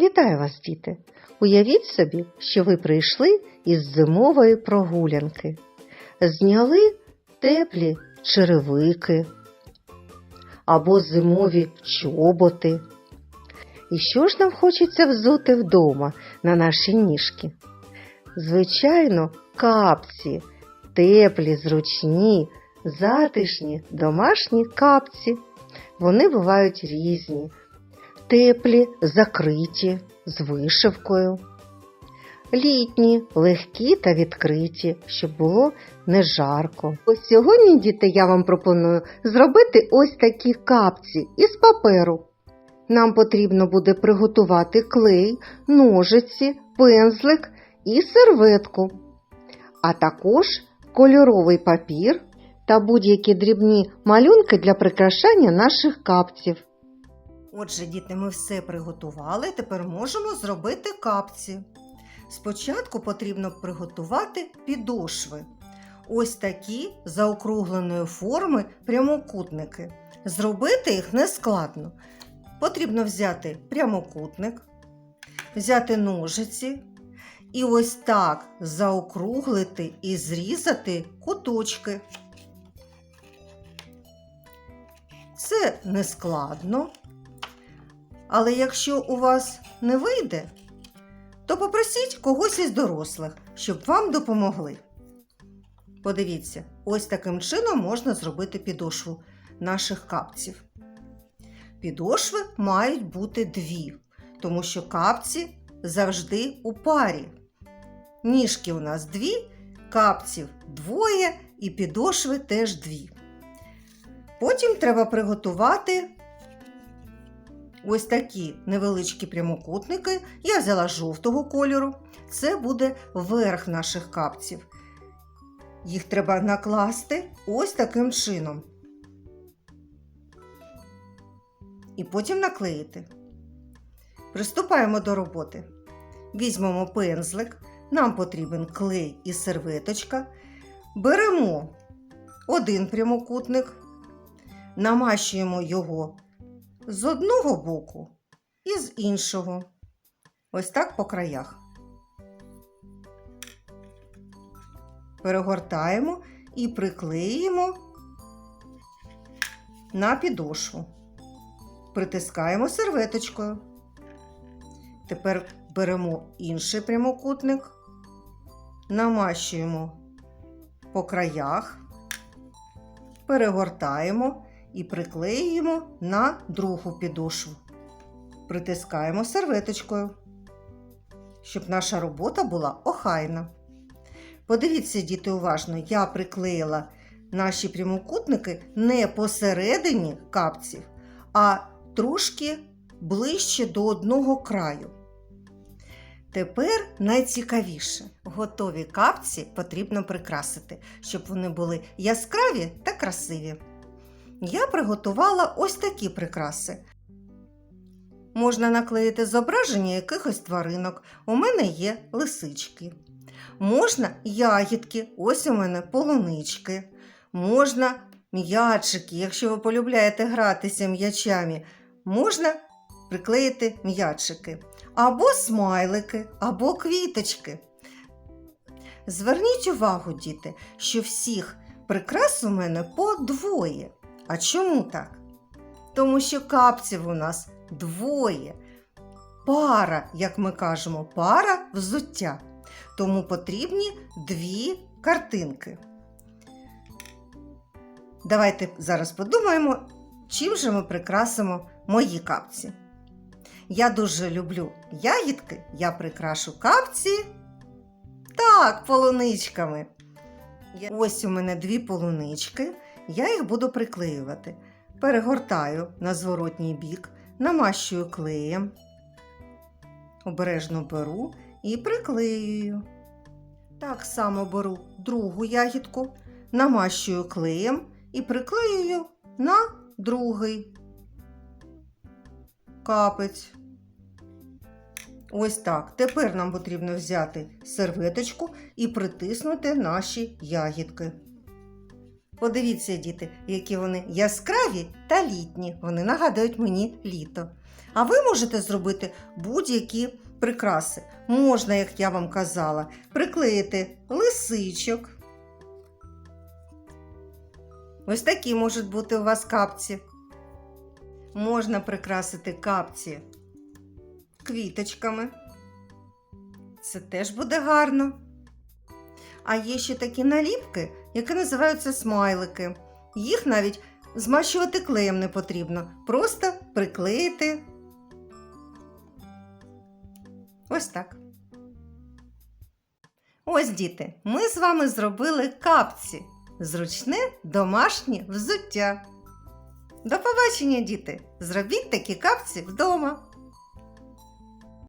Вітаю вас, діти! Уявіть собі, що ви прийшли із зимової прогулянки. Зняли теплі черевики або зимові чоботи. І що ж нам хочеться взути вдома на наші ніжки? Звичайно, капці, теплі, зручні, затишні, домашні капці. Вони бувають різні, теплі, закриті, з вишивкою. Літні, легкі та відкриті, щоб було не жарко. Ось сьогодні, діти, я вам пропоную зробити ось такі капці із паперу. Нам потрібно буде приготувати клей, ножиці, пензлик і серветку, а також кольоровий папір та будь-які дрібні малюнки для прикрашання наших капців. Отже, діти, ми все приготували, тепер можемо зробити капці. Спочатку потрібно приготувати підошви. Ось такі заокругленої форми прямокутники. Зробити їх не складно. Потрібно взяти прямокутник, взяти ножиці і ось так заокруглити і зрізати куточки. Це не складно. Але якщо у вас не вийде, то попросіть когось із дорослих, щоб вам допомогли. Подивіться, ось таким чином можна зробити підошву наших капців. Підошви мають бути дві, тому що капці завжди у парі. Ніжки у нас дві, капців двоє і підошви теж дві. Потім треба приготувати ось такі невеличкі прямокутники. Я взяла жовтого кольору. Це буде верх наших капців. Їх треба накласти ось таким чином. І потім наклеїти. Приступаємо до роботи. Візьмемо пензлик, нам потрібен клей і серветочка. Беремо один прямокутник, намащуємо його з одного боку і з іншого. Ось так по краях. Перегортаємо і приклеїмо на підошву. Притискаємо серветочкою. Тепер беремо інший прямокутник, намащуємо по краях, перегортаємо і приклеюємо на другу підошву. Притискаємо серветочкою, щоб наша робота була охайна. Подивіться, діти, уважно, я приклеїла наші прямокутники не посередині капців, а трошки ближче до одного краю. Тепер найцікавіше. Готові капці потрібно прикрасити, щоб вони були яскраві та красиві. Я приготувала ось такі прикраси. Можна наклеїти зображення якихось тваринок. У мене є лисички. Можна ягідки, ось у мене полунички. Можна м'ячики, якщо ви полюбляєте гратися м'ячами, можна приклеїти м'ячики. Або смайлики, або квіточки. Зверніть увагу, діти, що всіх прикрас у мене по двоє. А чому так? Тому що капців у нас двоє. Пара, як ми кажемо, пара взуття. Тому потрібні дві картинки. Давайте зараз подумаємо, чим же ми прикрасимо мої капці. Я дуже люблю ягідки, я прикрашу капці. Так, полуничками. Ось у мене дві полунички. Я їх буду приклеювати. Перегортаю на зворотній бік, намащую клеєм, обережно беру і приклеюю. Так само беру другу ягідку, намащую клеєм і приклеюю на другий капець. Ось так. Тепер нам потрібно взяти серветочку і притиснути наші ягідки. Подивіться, діти, які вони яскраві та літні. Вони нагадують мені літо. А ви можете зробити будь-які прикраси. Можна, як я вам казала, приклеїти лисичок. Ось такі можуть бути у вас капці. Можна прикрасити капці квіточками. Це теж буде гарно. А є ще такі наліпки, які називаються смайлики. Їх навіть змащувати клеєм не потрібно. Просто приклеїти. Ось так. Ось, діти, ми з вами зробили капці. Зручне домашнє взуття. До побачення, діти! Зробіть такі капці вдома.